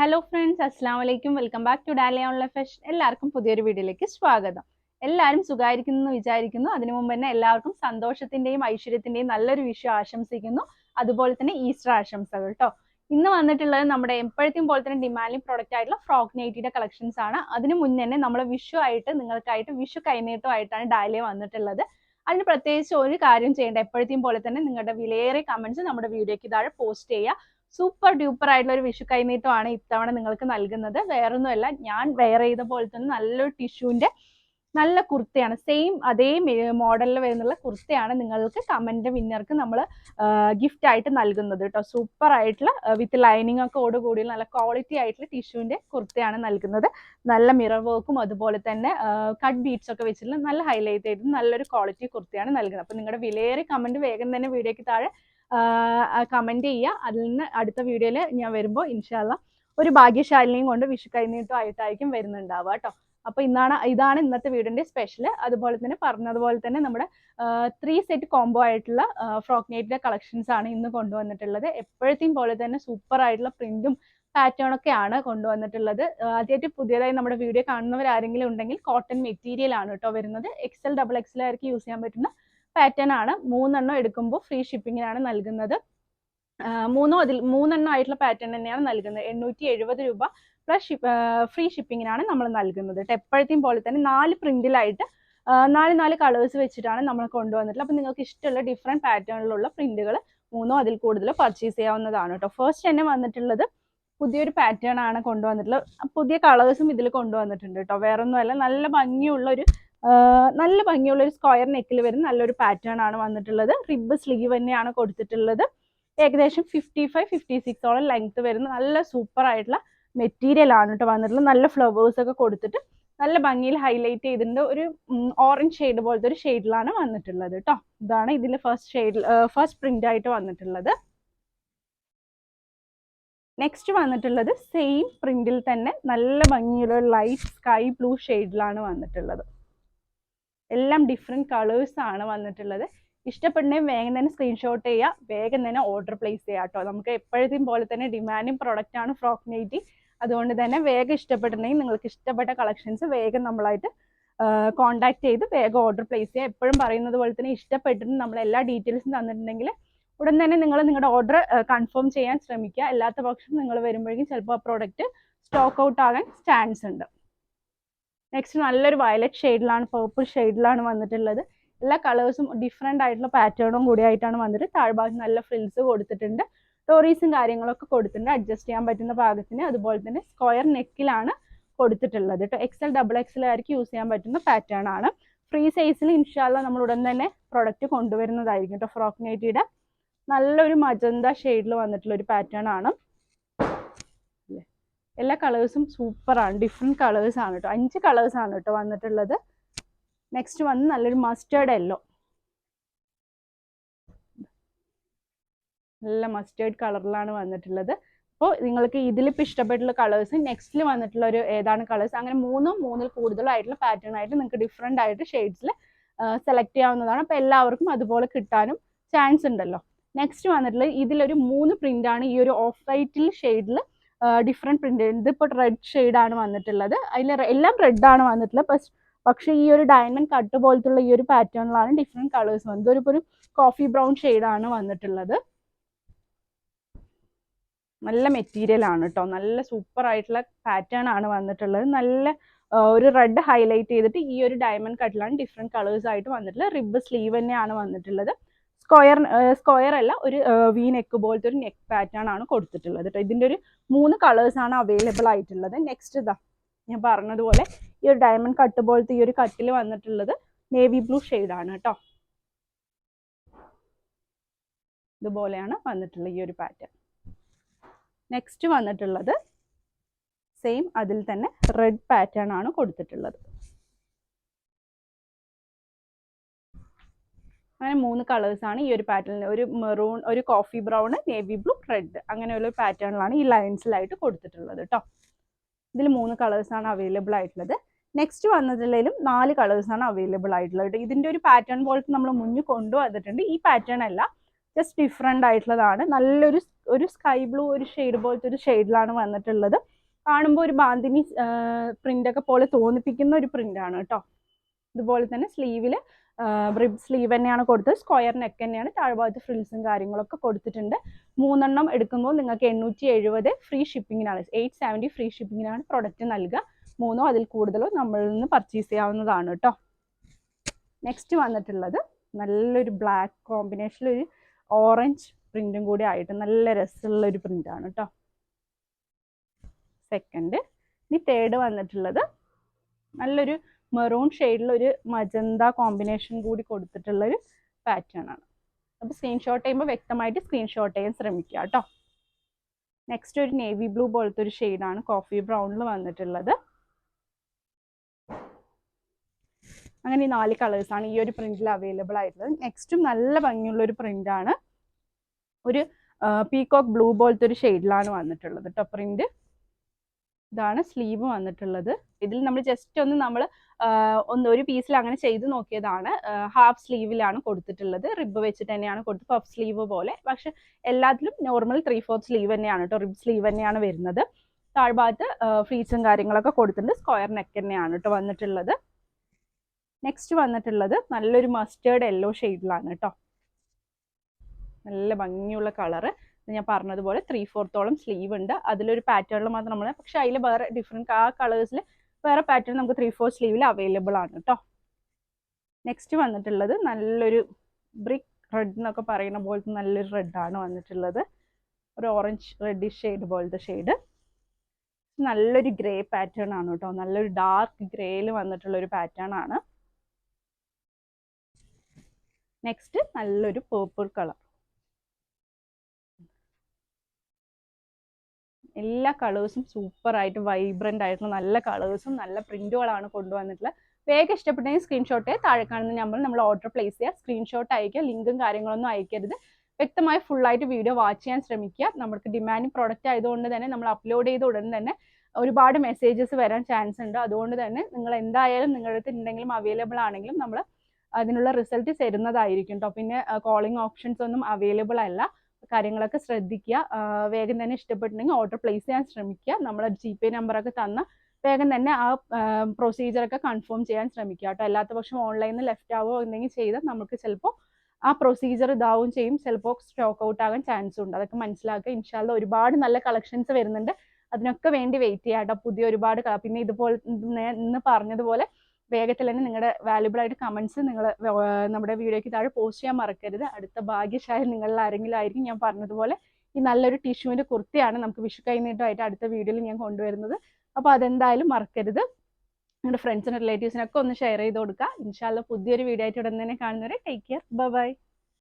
Hello friends അസ്സാം വലൈക്കും welcome back to Dahlia online fashion എല്ലാവർക്കും പുതിയൊരു വീഡിയോയിലേക്ക് സ്വാഗതം. എല്ലാവരും സുഖമായിരിക്കുന്നു എന്ന് വിചാരിക്കുന്നു. അതിനു മുമ്പ് തന്നെ എല്ലാവർക്കും സന്തോഷത്തിന്റെയും ഐശ്വര്യത്തിന്റെയും നല്ലൊരു വിഷയം ആശംസിക്കുന്നു. അതുപോലെ തന്നെ ഈസ്റ്റർ ആശംസകൾ കേട്ടോ ഇന്ന് വന്നിട്ടുള്ളത് നമ്മുടെ എപ്പോഴത്തെയും പോലെ തന്നെ ഡിമാൻഡിങ് പ്രോഡക്റ്റ് ആയിട്ടുള്ള ഫ്രോക്ക് നൈറ്റിയുടെ കളക്ഷൻസ് ആണ്. അതിന് മുന്നേ തന്നെ നമ്മൾ വിഷു ആയിട്ട് നിങ്ങൾക്കായിട്ട് വിഷു കൈനീട്ടമായിട്ടാണ് ഡാലിയ വന്നിട്ടുള്ളത്. അതിന് പ്രത്യേകിച്ച് ഒരു കാര്യം ചെയ്യേണ്ട എപ്പോഴത്തെയും പോലെ തന്നെ നിങ്ങളുടെ വിലയേറെ കമന്റ്സ് നമ്മുടെ വീഡിയോയ്ക്ക് താഴെ പോസ്റ്റ് ചെയ്യുക. സൂപ്പർ ഡ്യൂപ്പർ ആയിട്ടുള്ള ഒരു വിഷു കൈനീട്ടമാണ് ഇത്തവണ നിങ്ങൾക്ക് നൽകുന്നത്. വേറൊന്നുമല്ല ഞാൻ വെയർ ചെയ്ത പോലെ തന്നെ നല്ലൊരു ടിഷ്യൂവിന്റെ നല്ല കുർത്തയാണ്. സെയിം അതേ മോഡലിൽ വരുന്നുള്ള കുർത്തയാണ് നിങ്ങൾക്ക് കമന്റ് വിന്നർക്ക് നമ്മൾ ഗിഫ്റ്റ് ആയിട്ട് നൽകുന്നത് കേട്ടോ സൂപ്പർ ആയിട്ടുള്ള വിത്ത് ലൈനിങ് ഒക്കെ ഓട് കൂടി നല്ല ക്വാളിറ്റി ആയിട്ടുള്ള ടിഷ്യൂവിന്റെ കുർത്തയാണ് നൽകുന്നത്. നല്ല മിറർ വർക്കും അതുപോലെ തന്നെ കട്ട് ബീഡ്സ് ഒക്കെ വെച്ചിട്ടുള്ള നല്ല ഹൈലൈറ്റ് ചെയ്ത് നല്ലൊരു ക്വാളിറ്റി കുർത്തയാണ് നൽകുന്നത്. അപ്പോൾ നിങ്ങളുടെ വിലയേറിയ കമന്റ് വേഗം തന്നെ വീഡിയോയ്ക്ക് താഴെ കമന്റ് ചെയ്യുക അതിൽ നിന്ന് അടുത്ത വീഡിയോയിൽ ഞാൻ വരുമ്പോൾ ഇൻഷാല്ല ഒരു ഭാഗ്യശാലിനെയും കൊണ്ട് വിഷു കൈനീട്ടമായിട്ടായിരിക്കും വരുന്നുണ്ടാവുക കേട്ടോ അപ്പോൾ ഇന്നാണ് ഇതാണ് ഇന്നത്തെ വീടിന്റെ സ്പെഷ്യൽ അതുപോലെ തന്നെ പറഞ്ഞതുപോലെ തന്നെ നമ്മുടെ ത്രീ സെറ്റ് കോംബോ ആയിട്ടുള്ള ഫ്രോക്ക് നൈറ്റിന്റെ കളക്ഷൻസ് ആണ് ഇന്ന് കൊണ്ടുവന്നിട്ടുള്ളത്. എപ്പോഴത്തെയും പോലെ തന്നെ സൂപ്പർ ആയിട്ടുള്ള പ്രിന്റും പാറ്റേൺ ഒക്കെയാണ് കൊണ്ടുവന്നിട്ടുള്ളത്. ആദ്യമായിട്ട് പുതിയതായി നമ്മുടെ വീഡിയോ കാണുന്നവരാരെങ്കിലും ഉണ്ടെങ്കിൽ കോട്ടൺ മെറ്റീരിയൽ ആണ് കേട്ടോ വരുന്നത്. എക്സൽ ഡബിൾ എക്സൽ ആയിരിക്കും യൂസ് ചെയ്യാൻ പറ്റുന്ന പാറ്റേൺ ആണ്. മൂന്നെണ്ണം എടുക്കുമ്പോൾ ഫ്രീ ഷിപ്പിങ്ങിനാണ് നൽകുന്നത്. മൂന്നോ അതിൽ മൂന്നെണ്ണം ആയിട്ടുള്ള പാറ്റേൺ തന്നെയാണ് നൽകുന്നത്. എണ്ണൂറ്റി എഴുപത് രൂപ പ്ലസ് ഫ്രീ ഷിപ്പിങ്ങിനാണ് നമ്മൾ നൽകുന്നത് എപ്പോഴത്തെയും പോലെ തന്നെ നാല് പ്രിന്റിലായിട്ട് നാല് നാല് കളേഴ്സ് വെച്ചിട്ടാണ് നമ്മൾ കൊണ്ടുവന്നിട്ടുള്ളത്. അപ്പം നിങ്ങൾക്ക് ഇഷ്ടമുള്ള ഡിഫറെന്റ് പാറ്റേണിലുള്ള പ്രിന്റുകൾ മൂന്നോ അതിൽ കൂടുതലോ പർച്ചേസ് ചെയ്യാവുന്നതാണ് കേട്ടോ. ഫസ്റ്റ് തന്നെ വന്നിട്ടുള്ളത് പുതിയൊരു പാറ്റേൺ ആണ് കൊണ്ടുവന്നിട്ടുള്ളത്. പുതിയ കളേഴ്സും ഇതിൽ കൊണ്ടുവന്നിട്ടുണ്ട് കേട്ടോ. വേറൊന്നുമല്ല നല്ല ഭംഗിയുള്ള ഒരു നല്ല ഭംഗിയുള്ള ഒരു സ്ക്വയർ നെക്കിൽ വരുന്ന നല്ലൊരു പാറ്റേൺ ആണ് വന്നിട്ടുള്ളത്. റിബ് സ്ലീവ് തന്നെയാണ് കൊടുത്തിട്ടുള്ളത്. ഏകദേശം ഫിഫ്റ്റി ഫൈവ് ഫിഫ്റ്റി സിക്സോളം ലെങ്ത് വരുന്ന നല്ല സൂപ്പർ ആയിട്ടുള്ള മെറ്റീരിയൽ ആണ് കേട്ടോ വന്നിട്ടുള്ളത്. നല്ല ഫ്ലവേഴ്സ് ഒക്കെ കൊടുത്തിട്ട് നല്ല ഭംഗിയിൽ ഹൈലൈറ്റ് ചെയ്തിട്ടുണ്ട്. ഒരു ഓറഞ്ച് ഷെയ്ഡ് പോലത്തെ ഒരു ഷെയ്ഡിലാണ് വന്നിട്ടുള്ളത് കേട്ടോ ഇതാണ് ഇതിൽ ഫസ്റ്റ് ഷെയ്ഡ് ഫസ്റ്റ് പ്രിന്റ് ആയിട്ട് വന്നിട്ടുള്ളത്. നെക്സ്റ്റ് വന്നിട്ടുള്ളത് സെയിം പ്രിന്റിൽ തന്നെ നല്ല ഭംഗിയുള്ള ലൈറ്റ് സ്കൈ ബ്ലൂ ഷെയ്ഡിലാണ് വന്നിട്ടുള്ളത്. എല്ലാം ഡിഫറെന്റ് കളേഴ്സ് ആണ് വന്നിട്ടുള്ളത്. ഇഷ്ടപ്പെടുന്നേ വേഗം തന്നെ സ്ക്രീൻഷോട്ട് ചെയ്യുക വേഗം തന്നെ ഓർഡർ പ്ലേസ് ചെയ്യുക കേട്ടോ നമുക്ക് എപ്പോഴത്തെയും പോലെ തന്നെ ഡിമാൻഡിങ് ആണ് ഫ്രോക്ക് നൈറ്റി അതുകൊണ്ട് തന്നെ വേഗം ഇഷ്ടപ്പെട്ടിട്ടുണ്ടെങ്കിൽ നിങ്ങൾക്ക് ഇഷ്ടപ്പെട്ട കളക്ഷൻസ് വേഗം നമ്മളായിട്ട് കോൺടാക്ട് ചെയ്ത് വേഗം ഓർഡർ പ്ലേസ് ചെയ്യുക എപ്പോഴും പറയുന്നത് പോലെ തന്നെ ഇഷ്ടപ്പെട്ടിട്ട് നമ്മൾ എല്ലാ ഡീറ്റെയിൽസും തന്നിട്ടുണ്ടെങ്കിൽ ഉടൻ തന്നെ നിങ്ങൾ നിങ്ങളുടെ ഓർഡർ കൺഫേം ചെയ്യാൻ ശ്രമിക്കുക. അല്ലാത്ത പക്ഷം നിങ്ങൾ വരുമ്പോഴേക്കും ചിലപ്പോൾ ആ പ്രോഡക്റ്റ് സ്റ്റോക്ക് ഔട്ട് ആകാൻ ചാൻസ് ഉണ്ട്. നെക്സ്റ്റ് നല്ലൊരു വയലറ്റ് ഷെയ്ഡിലാണ് പേർപ്പിൾ ഷെയ്ഡിലാണ് വന്നിട്ടുള്ളത്. എല്ലാ കളേഴ്സും ഡിഫറെന്റ് ആയിട്ടുള്ള പാറ്റേണും കൂടി ആയിട്ടാണ് വന്നിട്ട് താഴ്ഭാഗത്ത് നല്ല ഫ്രിൽസ് കൊടുത്തിട്ടുണ്ട്. ടോറീസും കാര്യങ്ങളൊക്കെ കൊടുത്തിട്ടുണ്ട്. അഡ്ജസ്റ്റ് ചെയ്യാൻ പറ്റുന്ന ഭാഗത്തിന്. അതുപോലെ തന്നെ സ്ക്വയർ നെക്കിലാണ് കൊടുത്തിട്ടുള്ളത് കേട്ടോ എക്സൽ ഡബിൾ എക്സൽ ആയിരിക്കും യൂസ് ചെയ്യാൻ പറ്റുന്ന പാറ്റേൺ ആണ്. ഫ്രീ സൈസിൽ ഇൻഷാല്ല നമ്മൾ ഉടൻ തന്നെ പ്രൊഡക്റ്റ് കൊണ്ടുവരുന്നതായിരിക്കും കേട്ടോ ഫ്രോക്ക് നൈറ്റിയുടെ നല്ലൊരു മജന്ത ഷെയ്ഡിൽ വന്നിട്ടുള്ള ഒരു പാറ്റേൺ ആണ്. എല്ലാ കളേഴ്സും സൂപ്പറാണ്. ഡിഫറെന്റ് കളേഴ്സ് ആണ് കേട്ടോ അഞ്ച് കളേഴ്സ് ആണ് കേട്ടോ വന്നിട്ടുള്ളത്. നെക്സ്റ്റ് വന്ന് നല്ലൊരു മസ്റ്റേർഡ് യെല്ലോ നല്ല മസ്റ്റേർഡ് കളറിലാണ് വന്നിട്ടുള്ളത്. അപ്പോൾ നിങ്ങൾക്ക് ഇതിലിപ്പോൾ ഇഷ്ടപ്പെട്ടുള്ള കളേഴ്സ് നെക്സ്റ്റിൽ വന്നിട്ടുള്ള ഒരു ഏതാണ് കളേഴ്സ്? അങ്ങനെ മൂന്നും മൂന്നിൽ കൂടുതലായിട്ടുള്ള പാറ്റേൺ ആയിട്ട് നിങ്ങൾക്ക് ഡിഫറെന്റ് ആയിട്ട് ഷെയ്ഡ്സിൽ സെലക്ട് ചെയ്യാവുന്നതാണ്. അപ്പോൾ എല്ലാവർക്കും അതുപോലെ കിട്ടാനും ചാൻസ് ഉണ്ടല്ലോ. നെക്സ്റ്റ് വന്നിട്ടുള്ളത് ഇതിലൊരു മൂന്ന് പ്രിന്റാണ് ഈ ഒരു ഓഫ് വൈറ്റിൽ ഷെയ്ഡിൽ ഡിഫറെന്റ് പ്രിന്റ് ഇതിപ്പോൾ റെഡ് ഷെയ്ഡാണ് വന്നിട്ടുള്ളത്. അതിൽ എല്ലാം റെഡ് ആണ് വന്നിട്ടുള്ളത്. പക്ഷേ ഈ ഒരു ഡയമണ്ട് കട്ട് പോലത്തുള്ള ഈ ഒരു പാറ്റേണിലാണ് ഡിഫറെന്റ് കളേഴ്സ് വന്നത്. ഇതൊരു ഒരു കോഫി ബ്രൗൺ ഷെയ്ഡാണ് വന്നിട്ടുള്ളത്. നല്ല മെറ്റീരിയൽ ആണ് കേട്ടോ നല്ല സൂപ്പർ ആയിട്ടുള്ള പാറ്റേൺ ആണ് വന്നിട്ടുള്ളത്. നല്ല ഒരു റെഡ് ഹൈലൈറ്റ് ചെയ്തിട്ട് ഈ ഒരു ഡയമണ്ട് കട്ടിലാണ് ഡിഫറെന്റ് കളേഴ്സ് ആയിട്ട് വന്നിട്ടുള്ളത്. റിബ് സ്ലീവ് തന്നെയാണ് വന്നിട്ടുള്ളത്. സ്ക്വയർ സ്ക്വയർ അല്ല ഒരു വി നെക്ക് പോലത്തെ ഒരു നെക്ക് പാറ്റേൺ ആണ് കൊടുത്തിട്ടുള്ളത് കേട്ടോ ഇതിന്റെ ഒരു മൂന്ന് കളേഴ്സ് ആണ് അവൈലബിൾ ആയിട്ടുള്ളത്. നെക്സ്റ്റ് ഇതാ ഞാൻ പറഞ്ഞതുപോലെ ഈ ഒരു ഡയമണ്ട് കട്ട് പോലത്തെ ഈ ഒരു കട്ടിൽ വന്നിട്ടുള്ളത് നേവി ബ്ലൂ ആണ് കേട്ടോ ഇതുപോലെയാണ് വന്നിട്ടുള്ളത് ഈ ഒരു പാറ്റേൺ നെക്സ്റ്റ് വന്നിട്ടുള്ളത് സെയിം അതിൽ തന്നെ റെഡ് പാറ്റേൺ ആണ് കൊടുത്തിട്ടുള്ളത്. അങ്ങനെ മൂന്ന് കളേഴ്സ് ആണ് ഈ ഒരു പാറ്റേണിൽ ഒരു മെറൂൺ ഒരു coffee brown navy blue red അങ്ങനെയുള്ള പാറ്റേണിലാണ് ഈ ലൈൻസിലായിട്ട് കൊടുത്തിട്ടുള്ളത് കേട്ടോ ഇതിൽ മൂന്ന് കളേഴ്സ് ആണ് അവൈലബിൾ ആയിട്ടുള്ളത്. നെക്സ്റ്റ് വന്നതിലും നാല് കളേഴ്സ് ആണ് അവൈലബിൾ ആയിട്ടുള്ളത് ഇതിന്റെ ഒരു പാറ്റേൺ പോലത്തെ നമ്മൾ മുന്നിൽ കൊണ്ടുവന്നിട്ടുണ്ട്. ഈ പാറ്റേൺ അല്ല ജസ്റ്റ് ഡിഫറെന്റ് ആയിട്ടുള്ളതാണ്. നല്ലൊരു ഒരു സ്കൈ ബ്ലൂ ഒരു ഷെയ്ഡ് പോലത്തെ ഒരു ഷെയ്ഡിലാണ് വന്നിട്ടുള്ളത്. കാണുമ്പോൾ ഒരു ബാന്തിനി പ്രിന്റ് ഒക്കെ പോലെ തോന്നിപ്പിക്കുന്ന ഒരു പ്രിന്റാണ് കേട്ടോ ഇതുപോലെ തന്നെ സ്ലീവിൽ റിബ് സ്ലീവ് തന്നെയാണ് കൊടുത്തത്. സ്ക്വയർ നെക്ക് തന്നെയാണ്. താഴ്ഭാഗത്ത് ഫ്രിൽസും കാര്യങ്ങളൊക്കെ കൊടുത്തിട്ടുണ്ട്. മൂന്നെണ്ണം എടുക്കുമ്പോൾ നിങ്ങൾക്ക് എണ്ണൂറ്റി എഴുപത് ഫ്രീ ഷിപ്പിങ്ങിനാണ് എയ്റ്റ് സെവന്റി ഫ്രീ ഷിപ്പിങ്ങിനാണ് പ്രൊഡക്റ്റ് നൽകുക. മൂന്നോ അതിൽ കൂടുതലോ നമ്മളിൽ നിന്ന് പർച്ചേസ് ചെയ്യാവുന്നതാണ് കേട്ടോ നെക്സ്റ്റ് വന്നിട്ടുള്ളത് നല്ലൊരു ബ്ലാക്ക് കോമ്പിനേഷനിൽ ഒരു ഓറഞ്ച് പ്രിന്റും കൂടി ആയിട്ട് നല്ല രസമുള്ള ഒരു പ്രിന്റ് ആണ് കേട്ടോ സെക്കൻഡ് ഇനി തേർഡ് വന്നിട്ടുള്ളത് നല്ലൊരു മെറൂൺ ഷെയ്ഡിൽ ഒരു മജന്ത കോമ്പിനേഷൻ കൂടി കൊടുത്തിട്ടുള്ള ഒരു പാറ്റേൺ ആണ്. അപ്പോൾ സ്ക്രീൻഷോട്ട് ചെയ്യുമ്പോൾ വ്യക്തമായിട്ട് സ്ക്രീൻഷോട്ട് ചെയ്യാൻ ശ്രമിക്കുക കേട്ടോ നെക്സ്റ്റ് ഒരു നേവി ബ്ലൂ പോലത്തെ ഒരു ഷെയ്ഡാണ് കോഫി ബ്രൗണിൽ വന്നിട്ടുള്ളത്. അങ്ങനെ ഈ നാല് കളേഴ്സാണ് ഈ ഒരു പ്രിന്റിൽ അവൈലബിൾ ആയിട്ടുള്ളത്. നെക്സ്റ്റും നല്ല ഭംഗിയുള്ള ഒരു പ്രിന്റാണ് ഒരു പീകോക്ക് ബ്ലൂ പോലത്തെ ഒരു ഷെയ്ഡിലാണ് വന്നിട്ടുള്ളത് കേട്ടോ പ്രിന്റ് ഇതാണ് സ്ലീവ് വന്നിട്ടുള്ളത്. ഇതിൽ നമ്മൾ ജസ്റ്റ് ഒന്ന് നമ്മൾ ഒന്ന് ഒരു പീസിൽ അങ്ങനെ ചെയ്ത് നോക്കിയതാണ്. ഹാഫ് സ്ലീവിലാണ് കൊടുത്തിട്ടുള്ളത്. റിബ് വെച്ചിട്ട് തന്നെയാണ് കൊടുത്ത് പഫ് സ്ലീവ് പോലെ. പക്ഷെ എല്ലാത്തിലും നോർമൽ ത്രീ ഫോർത്ത് സ്ലീവ് തന്നെയാണ് കേട്ടോ റിബ് സ്ലീവ് തന്നെയാണ് വരുന്നത്. താഴ്ഭാഗത്ത് ഫ്രീസും കാര്യങ്ങളൊക്കെ കൊടുത്തിട്ടുണ്ട്. സ്ക്വയർ നെക്ക് തന്നെയാണ് കേട്ടോ വന്നിട്ടുള്ളത്. നെക്സ്റ്റ് വന്നിട്ടുള്ളത് നല്ലൊരു മസ്റ്റേർഡ് യെല്ലോ ഷെയ്ഡിലാണ് കേട്ടോ നല്ല ഭംഗിയുള്ള കളറ് ഞാൻ പറഞ്ഞതുപോലെ ത്രീ ഫോർത്തോളം സ്ലീവ് ഉണ്ട്. അതിലൊരു പാറ്റേണിൽ മാത്രം നമ്മൾ പക്ഷെ അതിൽ വേറെ ഡിഫറെന്റ് ആ കളേഴ്സിൽ വേറെ പാറ്റേൺ നമുക്ക് ത്രീ ഫോർ സ്ലീവിൽ അവൈലബിൾ ആണ് കേട്ടോ നെക്സ്റ്റ് വന്നിട്ടുള്ളത് നല്ലൊരു ബ്രിക്ക് റെഡ് എന്നൊക്കെ പറയുന്ന പോലത്തെ നല്ലൊരു റെഡാണ് വന്നിട്ടുള്ളത്. ഒരു ഓറഞ്ച് റെഡിഷ് ഷെയ്ഡ് പോലത്തെ ഷെയ്ഡ് നല്ലൊരു ഗ്രേ പാറ്റേൺ ആണ് കേട്ടോ നല്ലൊരു ഡാർക്ക് ഗ്രേയിൽ വന്നിട്ടുള്ള ഒരു പാറ്റേൺ ആണ്. നെക്സ്റ്റ് നല്ലൊരു പേർപ്പിൾ കളർ എല്ലാ കളേഴ്സും സൂപ്പർ ആയിട്ട് വൈബ്രന്റ് ആയിട്ടുള്ള നല്ല കളേഴ്സും നല്ല പ്രിന്റുകളാണ് കൊണ്ടുവന്നിട്ടുള്ളത്. വേഗം ഇഷ്ടപ്പെട്ടെങ്കിൽ സ്ക്രീൻഷോട്ട് താഴെ കാണുന്ന നമ്പർ നമ്മൾ ഓർഡർ പ്ലേസ് ചെയ്യുക സ്ക്രീൻഷോട്ട് അയക്കുക ലിങ്കും കാര്യങ്ങളൊന്നും അയക്കരുത് വ്യക്തമായി ഫുള്ളായിട്ട് വീഡിയോ വാച്ച് ചെയ്യാൻ ശ്രമിക്കുക. നമ്മൾക്ക് ഡിമാൻഡിങ് പ്രോഡക്റ്റ് ആയതുകൊണ്ട് തന്നെ നമ്മൾ അപ്ലോഡ് ചെയ്ത ഉടൻ തന്നെ ഒരുപാട് മെസ്സേജസ് വരാൻ ചാൻസ് ഉണ്ട്. അതുകൊണ്ട് തന്നെ നിങ്ങൾ എന്തായാലും നിങ്ങളുടെ അടുത്ത് ഉണ്ടെങ്കിലും അവൈലബിൾ ആണെങ്കിലും നമ്മൾ അതിനുള്ള റിസൾട്ട് തരുന്നതായിരിക്കും കേട്ടോ പിന്നെ കോളിംഗ് ഓപ്ഷൻസ് ഒന്നും അവൈലബിൾ അല്ല. കാര്യങ്ങളൊക്കെ ശ്രദ്ധിക്കുക. വേഗം തന്നെ ഇഷ്ടപ്പെട്ടിട്ടുണ്ടെങ്കിൽ ഓർഡർ പ്ലേസ് ചെയ്യാൻ ശ്രമിക്കുക. നമ്മൾ ജി പേ നമ്പറൊക്കെ തന്ന വേഗം തന്നെ ആ പ്രൊസീജിയറൊക്കെ കൺഫേം ചെയ്യാൻ ശ്രമിക്കുക കേട്ടോ. അല്ലാത്ത പക്ഷം ഓൺലൈനിൽ ലെഫ്റ്റ് ആവോ എന്തെങ്കിലും ചെയ്താൽ നമുക്ക് ചിലപ്പോൾ ആ പ്രൊസീജിയർ ഇതാവും ചെയ്യും. ചിലപ്പോൾ സ്റ്റോക്ക് ഔട്ട് ആകാൻ ചാൻസ് ഉണ്ട്. അതൊക്കെ മനസ്സിലാക്കുക. ഇൻഷാല്ല ഒരുപാട് നല്ല കളക്ഷൻസ് വരുന്നുണ്ട്. അതിനൊക്കെ വേണ്ടി വെയിറ്റ് ചെയ്യാം കേട്ടോ. പുതിയ ഒരുപാട് പിന്നെ ഇതുപോലെ ഇന്ന് പറഞ്ഞതുപോലെ വേഗത്തിൽ തന്നെ നിങ്ങളുടെ വാല്യുബിൾ ആയിട്ട് കമൻസ് നിങ്ങൾ നമ്മുടെ വീഡിയോയ്ക്ക് താഴെ പോസ്റ്റ് ചെയ്യാൻ മറക്കരുത്. അടുത്ത ഭാഗ്യശാലി നിങ്ങളിൽ ആരെങ്കിലും ആയിരിക്കും ഞാൻ പറഞ്ഞതുപോലെ ഈ നല്ലൊരു ടിഷ്യൂവിന്റെ കുർത്തിയാണ് നമുക്ക് വിഷു കൈനീട്ടമായിട്ട് അടുത്ത വീഡിയോയിൽ ഞാൻ കൊണ്ടുവരുന്നത്. അപ്പോൾ അതെന്തായാലും മറക്കരുത്. നിങ്ങളുടെ ഫ്രണ്ട്സിനും റിലേറ്റീവ്സിനൊക്കെ ഒന്ന് ഷെയർ ചെയ്ത് കൊടുക്കുക ഇൻഷാല്ല പുതിയൊരു വീഡിയോ ആയിട്ട് ഉടൻ തന്നെ കാണുന്നവരെ ടേക്ക് കെയർ ബൈ